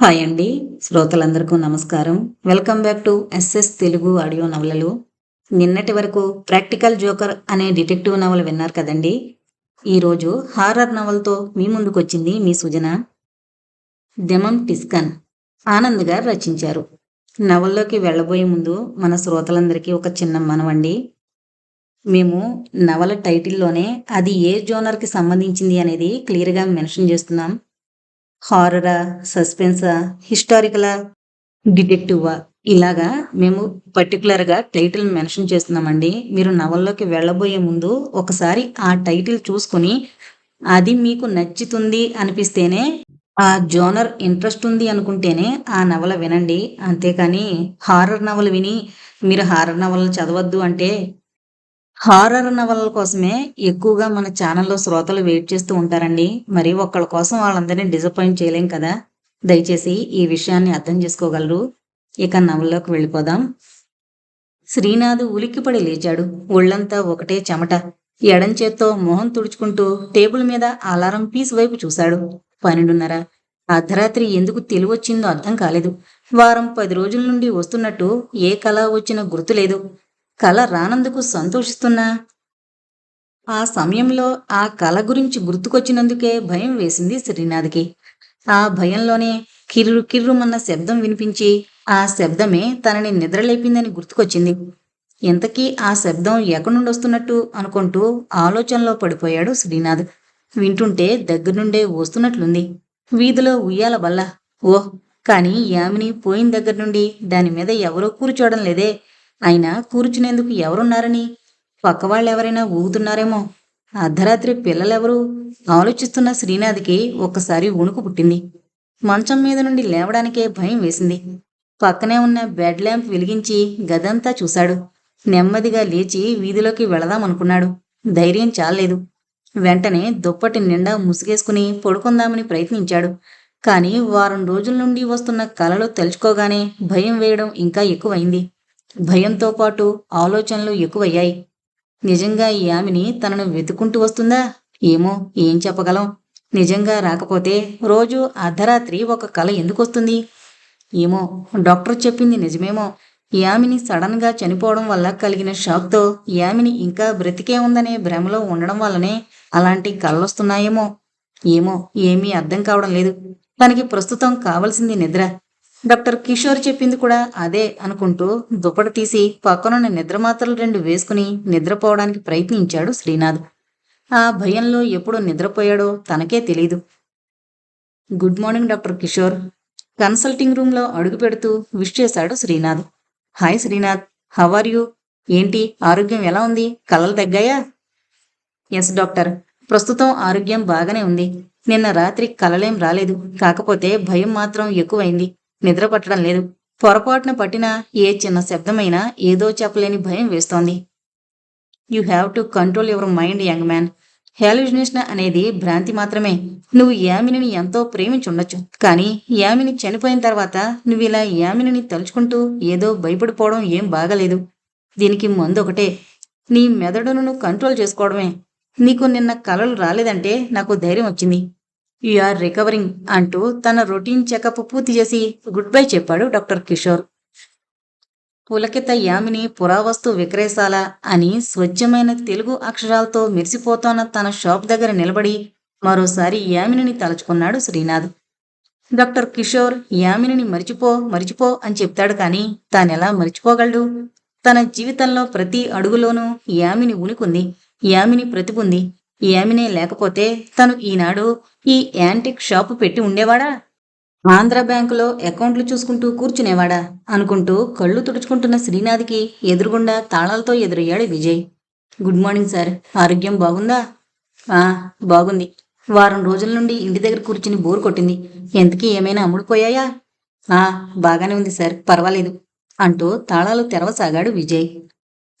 Hi అండి. శ్రోతలందరికీ నమస్కారం. Welcome back to S S Telugu audio నవలలు. నిన్నటి వరకు ప్రాక్టికల్ జోకర్ అనే డిటెక్టివ్ నవల విన్నారు కదండి. ఈరోజు హారర్ నవల్తో మీ ముందుకు వచ్చింది మీ సుజన. దెమం టిస్కన్ ఆనంద్ గారు రచించారు. నవల్లోకి వెళ్ళబోయే ముందు మన శ్రోతలందరికీ ఒక చిన్న మనవండి. మేము నవల టైటిల్లోనే అది ఏ జోనర్కి సంబంధించింది అనేది క్లియర్గా మెన్షన్ చేస్తున్నాం. హారరా సస్పెన్సా హిస్టారికలా డిటెక్టివా ఇలాగా మేము పర్టికులర్గా టైటిల్ మెన్షన్ చేస్తున్నామండి. మీరు నవల్లోకి వెళ్ళబోయే ముందు ఒకసారి ఆ టైటిల్ చూసుకొని అది మీకు నచ్చుతుంది అనిపిస్తేనే ఆ జోనర్ ఇంట్రెస్ట్ ఉంది అనుకుంటేనే ఆ నవల వినండి. అంతేకాని హారర్ నవల విని మీరు హారర్ నవలను చదవద్దు అంటే హారర్ నవలల కోసమే ఎక్కువగా మన ఛానల్లో శ్రోతలు వెయిట్ చేస్తూ ఉంటారండి. మరి ఒక్కళ్ళ కోసం వాళ్ళందరినీ డిసప్పాయింట్ చేయలేం కదా? దయచేసి ఈ విషయాన్ని అర్థం చేసుకోగలరు. ఇక నవల్లోకి వెళ్ళిపోదాం. శ్రీనాథ్ ఉలిక్కిపడి లేచాడు. ఒళ్ళంతా ఒకటే చెమట. ఎడం చేత్తో మొహం తుడుచుకుంటూ టేబుల్ మీద అలారం పీస్ వైపు చూశాడు. పన్నెండున్నర. అర్ధరాత్రి ఎందుకు తెలివొచ్చిందో అర్థం కాలేదు. వారం పది రోజుల నుండి వస్తున్నట్టు ఏ కళ వచ్చినా గుర్తులేదు. కళ రానందుకు సంతోషిస్తున్నా? ఆ సమయంలో ఆ కళ గురించి గుర్తుకొచ్చినందుకే భయం వేసింది శ్రీనాథ్కి. ఆ భయంలోనే కిర్రు కిర్రుమన్న శబ్దం వినిపించి ఆ శబ్దమే తనని నిద్రలేపిందని గుర్తుకొచ్చింది. ఇంతకీ ఆ శబ్దం ఎక్కడి నుండి వస్తున్నట్టు అనుకుంటూ ఆలోచనలో పడిపోయాడు శ్రీనాథ్. వింటుంటే దగ్గరుండే వస్తున్నట్లుంది. వీధిలో ఉయ్యాల బల్ల ఓహ్! కానీ యామిని పోయిన దగ్గర నుండి దాని మీద ఎవరో కూర్చోవడం లేదే. అయినా కూర్చునేందుకు ఎవరున్నారని? పక్క వాళ్ళెవరైనా ఊగుతున్నారేమో. అర్ధరాత్రి పిల్లలెవరు? ఆలోచిస్తున్న శ్రీనాథ్కి ఒక్కసారి ఉణుకు పుట్టింది. మంచం మీద నుండి లేవడానికే భయం వేసింది. పక్కనే ఉన్న బెడ్ ల్యాంప్ వెలిగించి గదంతా చూశాడు. నెమ్మదిగా లేచి వీధిలోకి వెళదామనుకున్నాడు. ధైర్యం చాలేదు వెంటనే దుప్పటి నిండా ముసుగేసుకుని పడుకుందామని ప్రయత్నించాడు. కానీ వారం రోజుల నుండి వస్తున్న కలలు తలుచుకోగానే భయం వేయడం ఇంకా ఎక్కువైంది. భయంతో పాటు ఆలోచనలు ఎక్కువయ్యాయి. నిజంగా ఈ ఆమెని తనను వెతుకుంటూ వస్తుందా? ఏమో ఏం చెప్పగలం. నిజంగా రాకపోతే రోజు అర్ధరాత్రి ఒక కళ ఎందుకు వస్తుంది ఏమో డాక్టర్ చెప్పింది నిజమేమో. యామిని సడన్గా చనిపోవడం వల్ల కలిగిన షాక్తో యామిని ఇంకా బ్రతికే ఉందనే భ్రమలో ఉండడం వల్లనే అలాంటి కళ్ళొస్తున్నాయేమో ఏమో ఏమీ అర్థం కావడం లేదు. తనకి ప్రస్తుతం కావలసింది నిద్ర. డాక్టర్ కిషోర్ చెప్పింది కూడా అదే అనుకుంటూ దుప్పటి తీసి పక్కనున్న నిద్ర మాత్రలు రెండు వేసుకుని నిద్రపోవడానికి ప్రయత్నించాడు శ్రీనాథ్. ఆ భయంలో ఎప్పుడు నిద్రపోయాడో తనకే తెలీదు. Good morning doctor Kishore. Consulting రూమ్లో అడుగు పెడుతూ విష్ చేశాడు Srinath. Hi Srinath. How are you? ఏంటి? ఆరోగ్యం ఎలా ఉంది? కలలు తగ్గాయా? Yes doctor. ప్రస్తుతం ఆరోగ్యం బాగానే ఉంది. నిన్న రాత్రి కలలేం రాలేదు. కాకపోతే భయం మాత్రం ఎక్కువైంది. నిద్ర పట్టడం లేదు. పొరపాటున పట్టినా ఏ చిన్న శబ్దమైనా ఏదో చెప్పలేని భయం వేస్తోంది. You have to control your mind young man hallucination అనేది భ్రాంతి మాత్రమే. నువ్వు యామినిని ఎంతో ప్రేమించుండొచ్చు. కానీ యామిని చనిపోయిన తర్వాత నువ్వు ఇలా యామినిని తలుచుకుంటూ ఏదో భయపడిపోవడం ఏం బాగలేదు. దీనికి మందు ఒకటే. నీ మెదడును నువ్వు కంట్రోల్ చేసుకోవడమే. నీకు నిన్న కలలు రాలేదంటే నాకు ధైర్యం వచ్చింది. ఆర్ రికవరింగ్ అంటూ తన రొటీన్ చెకప్ పూర్తి చేసి గుడ్ బై చెప్పాడు డాక్టర్ కిషోర్. పులకిత యామిని పురావస్తు విక్రయశాల అని స్వచ్ఛమైన తెలుగు అక్షరాలతో మెరిసిపోతోన్న తన షాప్ దగ్గర నిలబడి మరోసారి యామినిని తలుచుకున్నాడు శ్రీనాథ్. డాక్టర్ కిషోర్ యామినిని మరిచిపో మరిచిపో అని చెప్తాడు కానీ తానెలా మరిచిపోగలడు? తన జీవితంలో ప్రతి అడుగులోనూ యామిని ఉనికుంది యామిని ప్రతిపుంది యామినే లేకపోతే తను ఈనాడు ఈ యాంటిక్ షాపు పెట్టి ఉండేవాడా? ఆంధ్ర బ్యాంకులో అకౌంట్లు చూసుకుంటూ కూర్చునేవాడా? అనుకుంటూ కళ్ళు తుడుచుకుంటున్న శ్రీనాథ్కి ఎదురుగుండా తాళాలతో ఎదురయ్యాడు విజయ్. Good morning sir. ఆరోగ్యం బాగుందా? ఆ బాగుంది. వారం రోజుల నుండి ఇంటి దగ్గర కూర్చుని బోర్ కొట్టింది. ఎంతకీ ఏమైనా అమ్ముడుపోయాయా? ఆ బాగానే ఉంది సార్. పర్వాలేదు అంటూ తాళాలు తెరవసాగాడు విజయ్.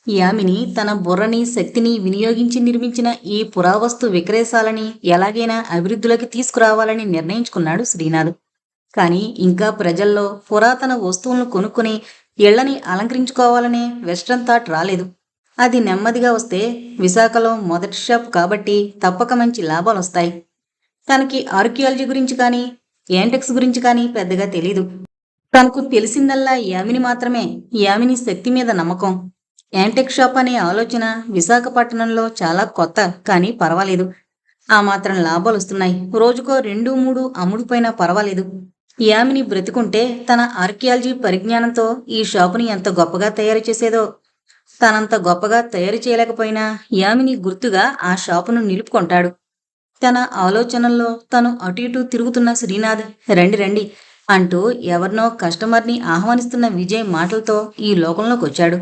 యామిని తన బుర్రని శక్తిని వినియోగించి నిర్మించిన ఈ పురావస్తు విక్రయశాలని ఎలాగైనా అభివృద్ధిలోకి తీసుకురావాలని నిర్ణయించుకున్నాడు శ్రీనాథ్. కానీ ఇంకా ప్రజల్లో పురాతన వస్తువులను కొనుక్కుని ఇళ్ళని అలంకరించుకోవాలనే వెస్ట్రన్ థాట్ రాలేదు. అది నెమ్మదిగా వస్తే విశాఖలో మొదటి షాప్ కాబట్టి తప్పక మంచి లాభాలు వస్తాయి. తనకి ఆర్కియాలజీ గురించి కానీ యాంటెక్స్ గురించి కానీ పెద్దగా తెలీదు. తనకు తెలిసిందల్లా యామిని మాత్రమే యామిని శక్తి మీద నమ్మకం. యాంటెక్ షాప్ అనే ఆలోచన విశాఖపట్నంలో చాలా కొత్త కానీ పర్వాలేదు. ఆ మాత్రం లాభాలు వస్తున్నాయి. రోజుకో రెండు మూడు అమ్ముడుపోయినా పర్వాలేదు. యామిని బ్రతికుంటే తన ఆర్కియాలజీ పరిజ్ఞానంతో ఈ షాపుని ఎంత గొప్పగా తయారు చేసేదో. తనంత గొప్పగా తయారు చేయలేకపోయినా యామిని గుర్తుగా ఆ షాపును నిలుపుకుంటాడు. తన ఆలోచనల్లో తను అటు ఇటు తిరుగుతున్న శ్రీనాథ్ రండి రండి అంటూ ఎవరినో కస్టమర్ని ఆహ్వానిస్తున్న విజయ్ మాటలతో ఈ లోకంలోకి వచ్చాడు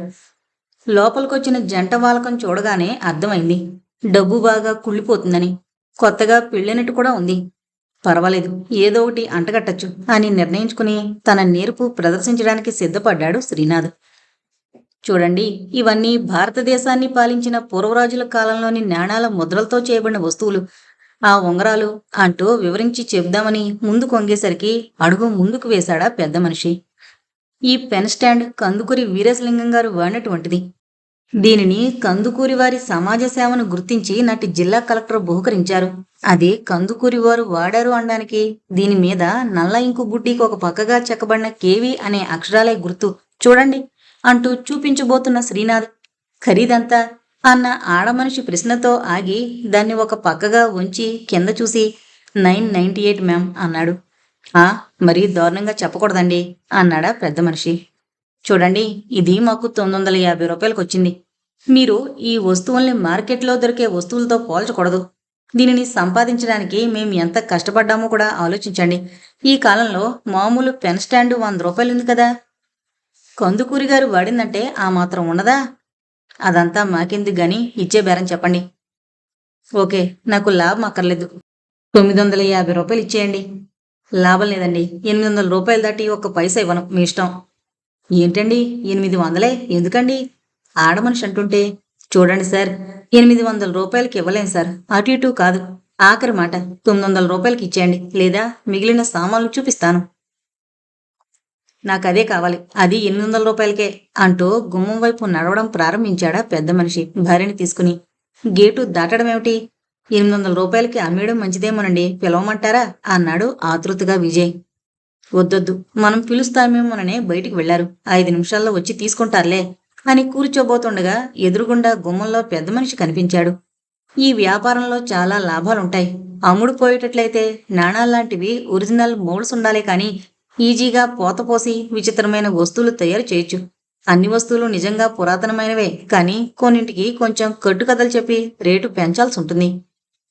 లోపలికొచ్చిన జంట వాలకం చూడగానే అర్థమైంది. డబ్బు బాగా కుళ్ళిపోతుందని. కొత్తగా పెళ్ళినట్టు కూడా ఉంది. పర్వాలేదు ఏదో ఒకటి అంటగట్టచ్చు అని నిర్ణయించుకుని తన నేర్పు ప్రదర్శించడానికి సిద్ధపడ్డాడు శ్రీనాథ్. చూడండి ఇవన్నీ భారతదేశాన్ని పాలించిన పూర్వరాజుల కాలంలోని నాణాల ముద్రలతో చేయబడిన వస్తువులు. ఆ ఉంగరాలు అంటూ వివరించి చెబుదామని ముందు కొంగేసరికి అడుగు ముందుకు వేశాడా పెద్ద మనిషి. ఈ పెన్ స్టాండ్ కందుకూరి వీరేశలింగం గారు వాడినటువంటిది. దీనిని కందుకూరి వారి సమాజ సేవను గుర్తించి నాటి జిల్లా కలెక్టర్ బహుకరించారు. అది కందుకూరి వారు వాడారు అనడానికి దీని మీద నల్ల ఇంకు బుడ్డికి ఒక పక్కగా చెక్కబడిన కేవి అనే అక్షరాలే గుర్తు. చూడండి అంటూ చూపించబోతున్న శ్రీనాథ్. ఖరీదంతా అన్న ఆడమనిషి ప్రశ్నతో ఆగి దాన్ని ఒక పక్కగా ఉంచి కింద చూసి నైన్ నైంటీ ఎయిట్ మ్యామ్ అన్నాడు. ఆ మరీ దారుణంగా చెప్పకూడదండి అన్నాడా పెద్ద మనిషి. చూడండి ఇది మాకు తొమ్మిది వందల యాభై రూపాయలకు వచ్చింది మీరు ఈ వస్తువుల్ని మార్కెట్లో దొరికే వస్తువులతో పోల్చకూడదు. దీనిని సంపాదించడానికి మేము ఎంత కష్టపడ్డామో కూడా ఆలోచించండి. ఈ కాలంలో మామూలు పెన్ స్టాండ్ వంద రూపాయలు ఉంది కదా. కందుకూరి గారు వాడిందంటే ఆ మాత్రం ఉన్నదా? అదంతా మాకింది గాని ఇచ్చే బేరం చెప్పండి. ఓకే నాకు లాభం అక్కర్లేదు. తొమ్మిది వందల యాభై రూపాయలు ఇచ్చేయండి. లాభం లేదండి. ఎనిమిది వందల రూపాయలు దాటి ఒక్క పైసా ఇవ్వను. మీ ఇష్టం. ఏంటండి ఎనిమిది వందలే? ఎందుకండి? ఆడమనిషి అంటుంటే చూడండి సార్ ఎనిమిది వందల రూపాయలకి ఇవ్వలేం సార్. అటు ఇటు కాదు. ఆఖరి మాట తొమ్మిది వందల రూపాయలకి ఇచ్చేయండి లేదా మిగిలిన సామాన్లు చూపిస్తాను. నాకు అదే కావాలి. అది ఎనిమిది వందల రూపాయలకే అంటూ గుమ్మం వైపు నడవడం ప్రారంభించాడా పెద్ద మనిషి భార్యని తీసుకుని. గేటు దాటడం ఏమిటి? ఎనిమిది వందల రూపాయలకి అమ్మేయడం మంచిదేమోనండి. పిలవమంటారా? అన్నాడు ఆతృతగా విజయ్. వద్దొద్దు. మనం పిలుస్తామేమోననే బయటికి వెళ్ళారు. ఐదు నిమిషాల్లో వచ్చి తీసుకుంటారులే అని కూర్చోబోతుండగా ఎదురుగుండా గుమ్మంలో పెద్ద మనిషి కనిపించాడు. ఈ వ్యాపారంలో చాలా లాభాలుంటాయి. అమ్ముడు పోయేటట్లయితే నాణాల్లాంటివి ఒరిజినల్ మోల్డ్స్ ఉండాలి కానీ ఈజీగా పోతపోసి విచిత్రమైన వస్తువులు తయారు చేయొచ్చు. అన్ని వస్తువులు నిజంగా పురాతనమైనవే కానీ కొన్నింటికి కొంచెం కట్టు కథలు చెప్పి రేటు పెంచాల్సి ఉంటుంది.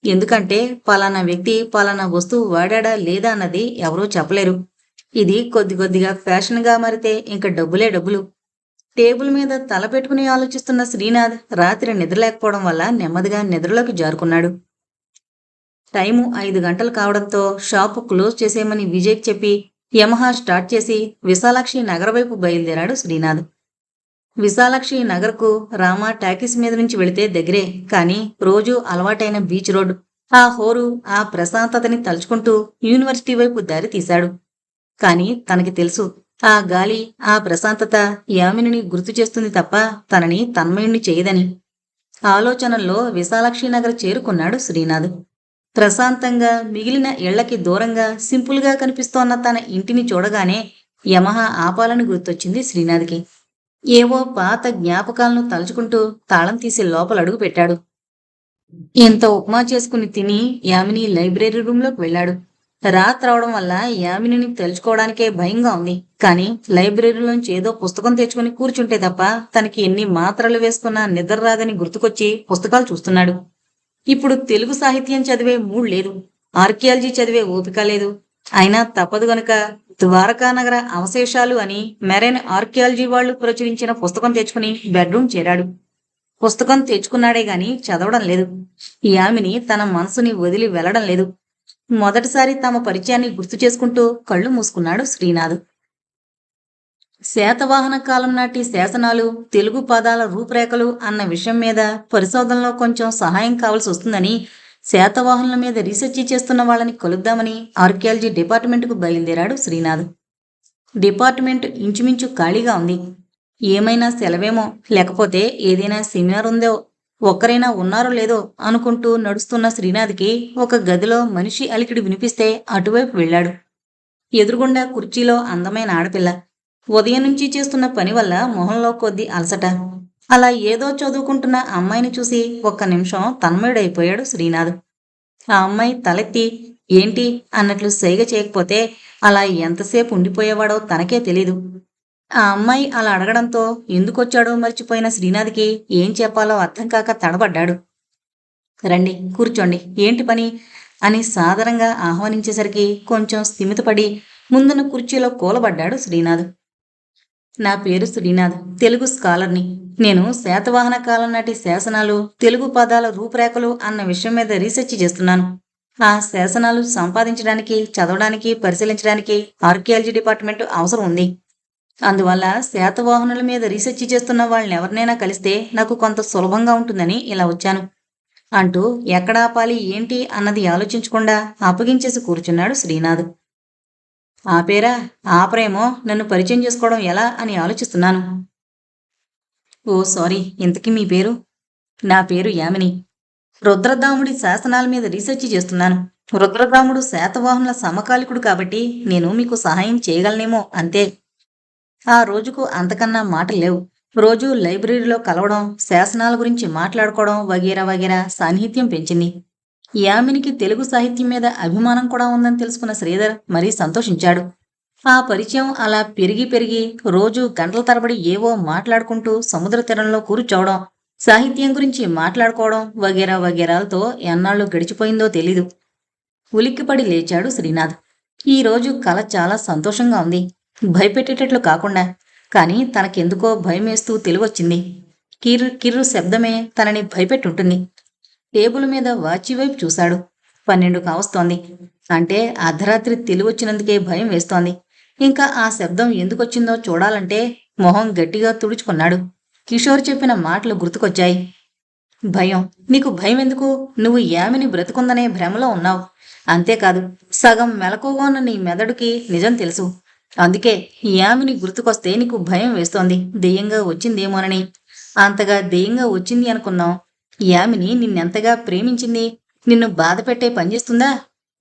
ఎందుకంటే పలానా వ్యక్తి పలానా వస్తువు వాడాడా లేదా అన్నది ఎవరూ చెప్పలేరు. ఇది కొద్ది కొద్దిగా ఫ్యాషన్గా మారితే ఇంక డబ్బులే డబ్బులు. టేబుల్ మీద తల పెట్టుకుని ఆలోచిస్తున్న శ్రీనాథ్ రాత్రి నిద్రలేకపోవడం వల్ల నెమ్మదిగా నిద్రలోకి జారుకున్నాడు. టైము ఐదు గంటలు కావడంతో షాపు క్లోజ్ చేసేయమని విజయ్కి చెప్పి యమహా స్టార్ట్ చేసి విశాలాక్షి నగర్ వైపు బయలుదేరాడు శ్రీనాథ్. విశాలాక్షి నగర్కు రామ టాకీస్ మీద నుంచి వెళితే దగ్గరే కానీ రోజు అలవాటైన బీచ్ రోడ్ ఆ హోరు ఆ ప్రశాంతతని తలుచుకుంటూ యూనివర్సిటీ వైపు దారి తీశాడు. కాని తనకి తెలుసు ఆ గాలి ఆ ప్రశాంతత యామినిని గుర్తు చేస్తుంది తప్ప తనని తన్మయుణ్ణి చేయదని. ఆలోచనల్లో విశాలాక్షినగర్ చేరుకున్నాడు శ్రీనాథ్. ప్రశాంతంగా మిగిలిన ఇళ్ళకి దూరంగా సింపుల్గా కనిపిస్తోన్న తన ఇంటిని చూడగానే యమహ ఆపాలని గుర్తొచ్చింది శ్రీనాథ్కి. ఏవో పాత జ్ఞాపకాలను తలుచుకుంటూ తాళం తీసి లోపల అడుగు పెట్టాడు. ఇంత ఉప్మా చేసుకుని తిని యామిని లైబ్రరీ రూమ్లోకి వెళ్ళాడు. రాత్రి అవడం వల్ల యామినిని తెలుసుకోవడానికే భయంగా ఉంది. కానీ లైబ్రరీలోంచి ఏదో పుస్తకం తెచ్చుకుని కూర్చుంటే తప్ప తనకి ఎన్ని మాత్రలు వేసుకున్నా నిద్ర రాదని గుర్తుకొచ్చి పుస్తకాలు చూస్తున్నాడు. ఇప్పుడు తెలుగు సాహిత్యం చదివే మూడ్ లేదు. ఆర్కియాలజీ చదివే ఓపిక లేదు. అయినా తప్పదు గనుక ద్వారకానగర అవశేషాలు అని మెరైన్ ఆర్కియాలజీ వాళ్ళు ప్రచురించిన పుస్తకం తెచ్చుకుని బెడ్రూమ్ చేరాడు. పుస్తకం తెచ్చుకున్నాడే గాని చదవడం లేదు. ఈ తన మనసుని వదిలి వెళ్ళడం లేదు. మొదటిసారి తమ పరిచయాన్ని గుర్తు చేసుకుంటూ కళ్ళు మూసుకున్నాడు శ్రీనాథ్. శాతవాహన కాలం నాటి శాసనాలు తెలుగు పదాల రూపురేఖలు అన్న విషయం మీద పరిశోధనలో కొంచెం సహాయం కావాల్సి వస్తుందని శాతవాహనుల మీద రీసెర్చ్ చేస్తున్న వాళ్ళని కలుద్దామని ఆర్కియాలజీ డిపార్ట్మెంట్కు బయలుదేరాడు శ్రీనాథ్. డిపార్ట్మెంట్ ఇంచుమించు ఖాళీగా ఉంది. ఏమైనా సెలవేమో లేకపోతే ఏదైనా సెమినార్ ఉందో ఒక్కరైనా ఉన్నారో లేదో అనుకుంటూ నడుస్తున్న శ్రీనాథ్కి ఒక గదిలో మనిషి అలికిడి వినిపిస్తే అటువైపు వెళ్ళాడు. ఎదురుగుండా కుర్చీలో అందమైన ఆడపిల్ల. ఉదయం నుంచి చేస్తున్న పని వల్ల మొహంలో కొద్ది అలసట. అలా ఏదో చదువుకుంటున్న అమ్మాయిని చూసి ఒక్క నిమిషం తన్మయుడైపోయాడు శ్రీనాథ్. ఆ అమ్మాయి తలెత్తి ఏంటి? అన్నట్లు సైగ చేయకపోతే అలా ఎంతసేపు ఉండిపోయేవాడో తనకే తెలీదు. ఆ అమ్మాయి అలా అడగడంతో ఎందుకొచ్చాడో మర్చిపోయిన శ్రీనాథ్కి ఏం చెప్పాలో అర్థం కాక తడబడ్డాడు. రండి కూర్చోండి. ఏంటి పని? అని సాదరంగా ఆహ్వానించేసరికి కొంచెం స్థిమితపడి ముందున్న కుర్చీలో కూలబడ్డాడు శ్రీనాథ్. నా పేరు శ్రీనాథ్ తెలుగు స్కాలర్ని. నేను శాతవాహన కాలం నాటి శాసనాలు తెలుగు పదాల రూపురేఖలు అన్న విషయం మీద రీసెర్చ్ చేస్తున్నాను. ఆ శాసనాలు సంపాదించడానికి చదవడానికి పరిశీలించడానికి ఆర్కియాలజీ డిపార్ట్మెంట్ అవసరం ఉంది. అందువల్ల శాతవాహనుల మీద రీసెర్చ్ చేస్తున్న వాళ్ళని ఎవరినైనా కలిస్తే నాకు కొంత సులభంగా ఉంటుందని ఇలా వచ్చాను. అంటూ ఎక్కడాపాలి ఏంటి అన్నది ఆలోచించకుండా అప్పగించేసి కూర్చున్నాడు శ్రీనాథ్. ఆపేరా ఆపరేమో నన్ను పరిచయం చేసుకోవడం ఎలా అని ఆలోచిస్తున్నాను. ఓ సారీ ఇంతకీ మీ పేరు? నా పేరు యామిని. రుద్రదాముడి శాసనాల మీద రీసెర్చ్ చేస్తున్నాను. రుద్రదాముడు శాతవాహనుల సమకాలికుడు కాబట్టి నేను మీకు సహాయం చేయగలనేమో అంతే. ఆ రోజుకు అంతకన్నా మాటలు లేవు. రోజు లైబ్రరీలో కలవడం శాసనాల గురించి మాట్లాడుకోవడం వగేరా వగేరా సాన్నిహిత్యం పెంచింది. యామినికి తెలుగు సాహిత్యం మీద అభిమానం కూడా ఉందని తెలుసుకున్న శ్రీధర్ మరీ సంతోషించాడు. ఆ పరిచయం అలా పెరిగి పెరిగి రోజు గంటల తరబడి ఏవో మాట్లాడుకుంటూ సముద్ర తీరంలో కూర్చోవడం సాహిత్యం గురించి మాట్లాడుకోవడం వగేరా వగేరాలతో ఎన్నాళ్ళు గడిచిపోయిందో తెలీదు. ఉలిక్కిపడి లేచాడు శ్రీనాథ్. ఈ రోజు చాలా సంతోషంగా ఉంది. భయపెట్టేటట్లు కాకుండా కానీ తనకెందుకో భయమేస్తూ తెలివొచ్చింది. కిర్రు కిర్రు శబ్దమే తనని భయపెట్టుంటుంది. టేబుల్ మీద వాచి వైపు చూశాడు. పన్నెండు కావస్తోంది. అంటే అర్ధరాత్రి తెలివొచ్చినందుకే భయం వేస్తోంది. ఇంకా ఆ శబ్దం ఎందుకొచ్చిందో చూడాలంటే మొహం గట్టిగా తుడుచుకున్నాడు. కిషోర్ చెప్పిన మాటలు గుర్తుకొచ్చాయి. భయం. నీకు భయం ఎందుకు నువ్వు యామిని బ్రతుకుందనే భ్రమలో ఉన్నావు. అంతేకాదు సగం మెలకుగా ఉన్న నీ మెదడుకి నిజం తెలుసు. అందుకే యామిని గుర్తుకొస్తే నీకు భయం వేస్తోంది. దెయ్యంగా వచ్చిందేమోనని. అంతగా దెయ్యంగా వచ్చింది అనుకున్నాం. యామిని నిన్నెంతగా ప్రేమించింది? నిన్ను బాధ పెట్టే పనిచేస్తుందా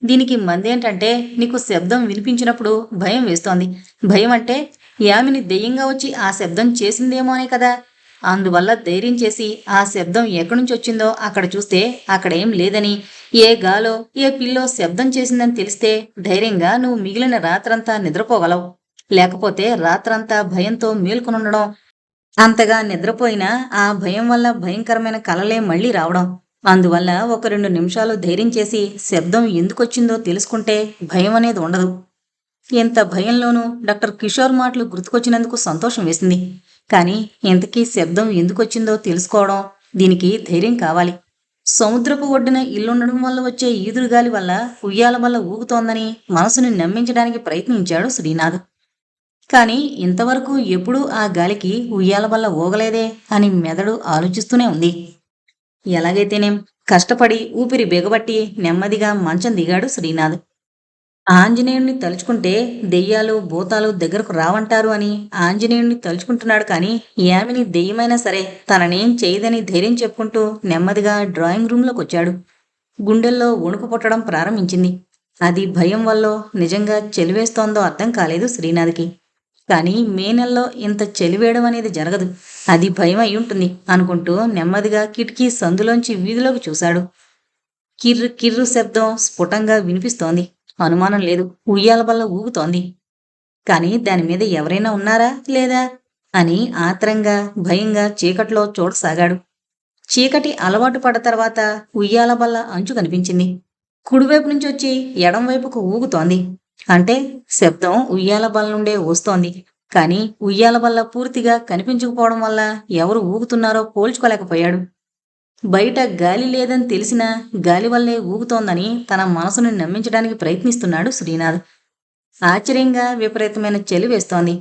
దీనికి మందేంటంటే నీకు శబ్దం వినిపించినప్పుడు భయం వేస్తోంది. భయం అంటే యామిని దెయ్యంగా వచ్చి ఆ శబ్దం చేసిందేమోనే కదా. అందువల్ల ధైర్యం చేసి ఆ శబ్దం ఎక్కడి నుంచి వచ్చిందో అక్కడ చూస్తే అక్కడేం లేదని. ఏ గాలో ఏ పిల్లో శబ్దం చేసిందని తెలిస్తే ధైర్యంగా నువ్వు మిగిలిన రాత్రంతా నిద్రపోగలవు. లేకపోతే రాత్రంతా భయంతో మేల్కొనుండడం. అంతగా నిద్రపోయినా ఆ భయం వల్ల భయంకరమైన కలలే మళ్ళీ రావడం. అందువల్ల ఒక రెండు నిమిషాలు ధైర్యం చేసి శబ్దం ఎందుకొచ్చిందో తెలుసుకుంటే భయం అనేది ఉండదు. ఇంత భయంలోనూ డాక్టర్ కిషోర్ మాటలు గుర్తుకొచ్చినందుకు సంతోషం వేసింది. కానీ ఇంతకీ శబ్దం ఎందుకొచ్చిందో తెలుసుకోవడం దీనికి ధైర్యం కావాలి. సముద్రపు ఒడ్డున ఇల్లుండడం వల్ల వచ్చే ఈదురుగాలి వల్ల ఉయ్యాల వల్ల ఊగుతోందని మనసుని నమ్మించడానికి ప్రయత్నించాడు శ్రీనాథ్. కానీ ఇంతవరకు ఎప్పుడూ ఆ గాలికి ఉయ్యాల వల్ల ఊగలేదే అని మెదడు ఆలోచిస్తూనే ఉంది. ఎలాగైతేనేం కష్టపడి ఊపిరి బిగబట్టి నెమ్మదిగా మంచం దిగాడు శ్రీనాథ్. ఆంజనేయుణ్ణి తలుచుకుంటే దెయ్యాలు భూతాలు దగ్గరకు రావంటారు అని ఆంజనేయుణ్ణి తలుచుకుంటున్నాడు కానీ యామిని దెయ్యమైనా సరే తననేం చేయదని ధైర్యం చెప్పుకుంటూ నెమ్మదిగా డ్రాయింగ్ రూమ్లోకి వచ్చాడు. గుండెల్లో వణుకు పుట్టడం ప్రారంభించింది. అది భయం వల్ల నిజంగా చెలివేస్తోందో అర్థం కాలేదు శ్రీనాథ్కి. కానీ మే నెలలో ఇంత చెలివేయడం అనేది జరగదు. అది భయం అయి ఉంటుంది అనుకుంటూ నెమ్మదిగా కిటికీ సందులోంచి వీధిలోకి చూశాడు. కిర్రు కిర్రు శబ్దం స్ఫుటంగా వినిపిస్తోంది. అనుమానం లేదు. ఉయ్యాల వల్ల ఊగుతోంది. కాని దాని మీద ఎవరైనా ఉన్నారా లేదా అని ఆత్రంగా భయంగా చీకట్లో చూడసాగాడు. చీకటి అలవాటు పడ్డ తర్వాత ఉయ్యాల బల్ల అంచు కనిపించింది. కుడివైపు నుంచి వచ్చి ఎడంవైపుకు ఊగుతోంది. అంటే శబ్దం ఉయ్యాల బల్ల నుండే వస్తోంది. కానీ ఉయ్యాల బల్ల పూర్తిగా కనిపించకపోవడం వల్ల ఎవరు ఊగుతున్నారో పోల్చుకోలేకపోయాడు. బయట గాలి లేదని తెలిసినా గాలి వల్లే ఊగుతోందని తన మనసును నమ్మించడానికి ప్రయత్నిస్తున్నాడు శ్రీనాథ్. ఆశ్చర్యంగా విపరీతమైన చలి వేస్తోంది.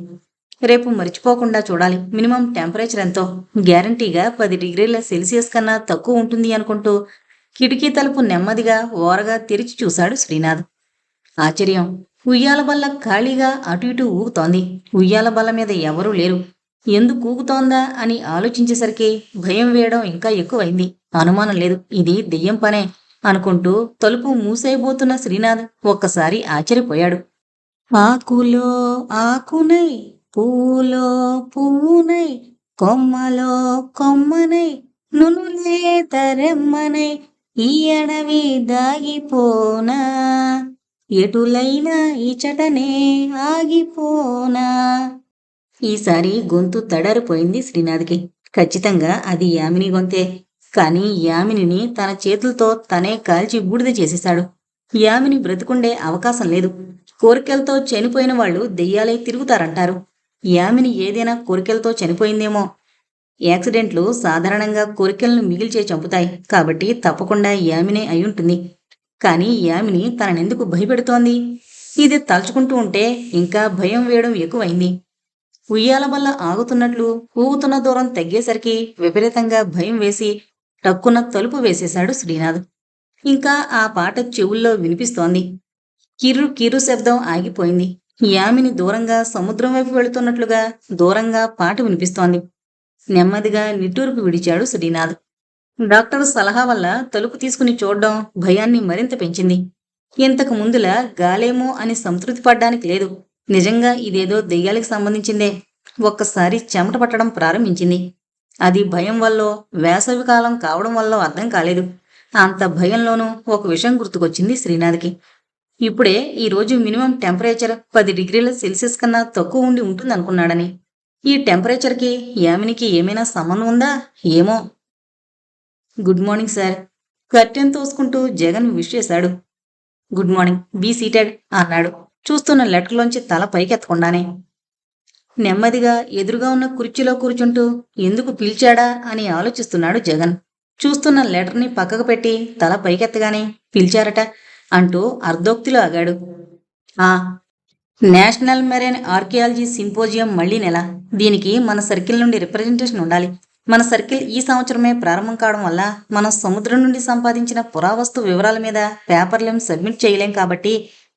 రేపు మర్చిపోకుండా చూడాలి. మినిమం టెంపరేచర్ ఎంతో. గ్యారంటీగా పది డిగ్రీల సెల్సియస్ కన్నా తక్కువ ఉంటుంది అనుకుంటూ కిటికీ తలుపు నెమ్మదిగా ఓరగా తెరిచి చూశాడు శ్రీనాథ్. ఆశ్చర్యం. ఉయ్యాల బల్ల ఖాళీగా అటు ఇటు ఊగుతోంది. ఉయ్యాల బల్ల మీద ఎవరూ లేరు. ఎందుకు ఊగుతోందా అని ఆలోచించేసరికి భయం వేయడం ఇంకా ఎక్కువైంది. అనుమానం లేదు. ఇది దెయ్యం పనే అనుకుంటూ తలుపు మూసైపోతున్న శ్రీనాథ్ ఒక్కసారి ఆశ్చర్యపోయాడు. ఆకులో ఆకునై పూలో పూనై కొమ్మలో కొమ్మనై నునులే తరెమ్మనై ఈ అడవి దాగిపోనా? ఎటులైనా ఇచటనే ఆగిపోనా? ఈసారి గొంతు తడారిపోయింది శ్రీనాథ్కి. ఖచ్చితంగా అది యామిని గొంతే. కానీ యామినిని తన చేతులతో తనే కాల్చి బూడిద చేసేశాడు. యామిని బ్రతుకుండే అవకాశం లేదు. కోరికలతో చనిపోయిన వాళ్ళు దెయ్యాలే తిరుగుతారంటారు. యామిని ఏదైనా కోరికలతో చనిపోయిందేమో. యాక్సిడెంట్లు సాధారణంగా కోరికలను మిగిల్చే చంపుతాయి. కాబట్టి తప్పకుండా యామినే అయ్యుంటుంది. కానీ యామిని తననెందుకు భయపెడుతోంది? ఇది తలుచుకుంటూ ఉంటే ఇంకా భయం వేయడం ఎక్కువైంది. ఉయ్యాల వల్ల ఆగుతున్నట్లు ఊగుతున్న దూరం తగ్గేసరికి విపరీతంగా భయం వేసి టక్కున తలుపు వేసేశాడు శ్రీనాథ్. ఇంకా ఆ పాట చెవుల్లో వినిపిస్తోంది. కిర్రు కిర్రు శబ్దం ఆగిపోయింది. యామిని దూరంగా సముద్రం వైపు వెళుతున్నట్లుగా దూరంగా పాట వినిపిస్తోంది. నెమ్మదిగా నిట్టూర్పు విడిచాడు శ్రీనాథ్. డాక్టర్ సలహా వల్ల తలుపు తీసుకుని చూడడం భయాన్ని మరింత పెంచింది. ఇంతకు ముందులా గాలేమో అని సంతృప్తి పడ్డానికి లేదు. నిజంగా ఇదేదో దెయ్యాలకు సంబంధించిందే. ఒక్కసారి చెమట పట్టడం ప్రారంభించింది. అది భయం వల్ల వేసవి కాలం కావడం వల్ల అర్థం కాలేదు. అంత భయంలోనూ ఒక విషయం గుర్తుకొచ్చింది శ్రీనాథ్కి. ఇప్పుడే ఈరోజు మినిమం టెంపరేచర్ పది డిగ్రీల సెల్సియస్ కన్నా తక్కువ ఉండి ఉంటుందనుకున్నాడని. ఈ టెంపరేచర్కి యామినికి ఏమైనా సంబంధం ఉందా? ఏమో. Good morning sir. కర్టెన్ తోసుకుంటూ జగన్ విష్ చేశాడు. Good morning. బీ సీటెడ్ అన్నాడు. చూస్తున్న లెటర్లోంచి తల పైకెత్తకుండానే. నెమ్మదిగా ఎదురుగా ఉన్న కుర్చీలో కూర్చుంటూ ఎందుకు పిలిచాడా అని ఆలోచిస్తున్నాడు జగన్. చూస్తున్న లెటర్ని పక్కకు పెట్టి తల పైకెత్తగానే పిలిచారట అంటూ అర్ధోక్తిలో ఆగాడు. ఆ నేషనల్ మెరైన్ ఆర్కియాలజీ సింపోజియం మళ్ళీ నెల. దీనికి మన సర్కిల్ నుండి రిప్రజెంటేషన్ ఉండాలి. మన సర్కిల్ ఈ సంవత్సరమే ప్రారంభం కావడం వల్ల మనం సముద్రం నుండి సంపాదించిన పురావస్తు వివరాల మీద పేపర్లేం సబ్మిట్ చేయలేం కాబట్టి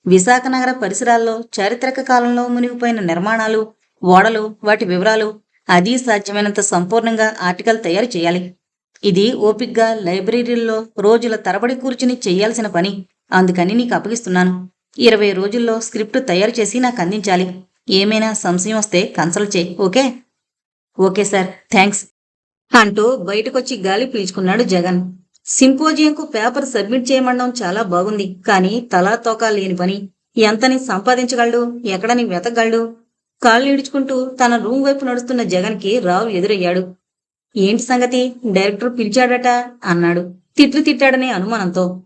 విశాఖ నగర పరిసరాల్లో చారిత్రక కాలంలో మునిగిపోయిన నిర్మాణాలు ఓడలు వాటి వివరాలు అది సాధ్యమైనంత సంపూర్ణంగా ఆర్టికల్ తయారు చేయాలి. ఇది ఓపిగ్గా లైబ్రరీల్లో రోజుల తరబడి కూర్చుని చేయాల్సిన పని. అందుకని నీకు అప్పగిస్తున్నాను. ఇరవై రోజుల్లో స్క్రిప్ట్ తయారు చేసి నాకు అందించాలి. ఏమైనా సంశయం వస్తే కన్సల్ట్ చేయి ఓకే? ఓకే సార్ థ్యాంక్స్ అంటూ బయటకొచ్చి గాలి పీల్చుకున్నాడు జగన్. సింపోజియంకు పేపర్ సబ్మిట్ చేయమండం చాలా బాగుంది కానీ తలా తోకా లేని పని. ఎంతని సంపాదించగలడు? ఎక్కడని వెతకగలడు? కాళ్ళు ఇడుచుకుంటూ తన రూమ్ వైపు నడుస్తున్న జగన్కి రావు ఎదురయ్యాడు. ఏంటి సంగతి? డైరెక్టర్ పిలిచాడట? అన్నాడు. తిట్లు తిట్టాడనే అనుమానంతో.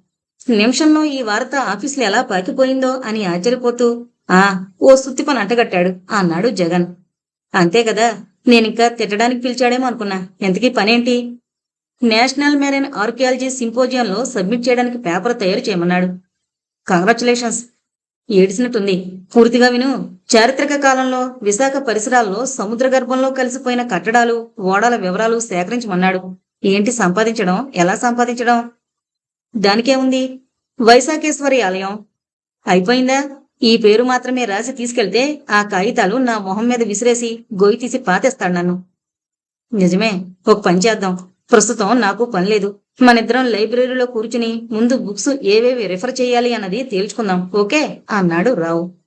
నిమిషంలో ఈ వార్త ఆఫీసులో ఎలా పాకిపోయిందో? అని ఆశ్చర్యపోతూ ఆ ఓ సుత్తి పని అంటగట్టాడు అన్నాడు జగన్. అంతే కదా నేనింకా తిట్టడానికి పిలిచాడేమో అనుకున్నా. ఎంతకీ పనేంటి? నేషనల్ మెరైన్ ఆర్కియాలజీ సింపోజియంలో సబ్మిట్ చేయడానికి పేపర్ తయారు చేయమన్నాడు. కంగ్రాచులేషన్స్ ఏడిసినట్టుంది. పూర్తిగా విను. చారిత్రక కాలంలో విశాఖ పరిసరాల్లో సముద్ర గర్భంలో కలిసిపోయిన కట్టడాలు ఓడల వివరాలు సేకరించమన్నాడు. ఏంటి సంపాదించడం? ఎలా సంపాదించడం? దానికే ఉంది. వైశాఖేశ్వరి ఆలయం. అయిపోయిందా? ఈ పేరు మాత్రమే రాసి తీసుకెళ్తే ఆ కాగితాలు నా మొహం మీద విసిరేసి గొయ్యి తీసి పాతేస్తాడు నన్ను. నిజమే. ఒక పని చేద్దాం. ప్రస్తుతం నాకు పని లేదు. మనిద్దరం లైబ్రరీలో కూర్చుని ముందు బుక్స్ ఏవేవి రిఫర్ చేయాలి అన్నది తేల్చుకుందాం. ఓకే? అన్నాడు రావు.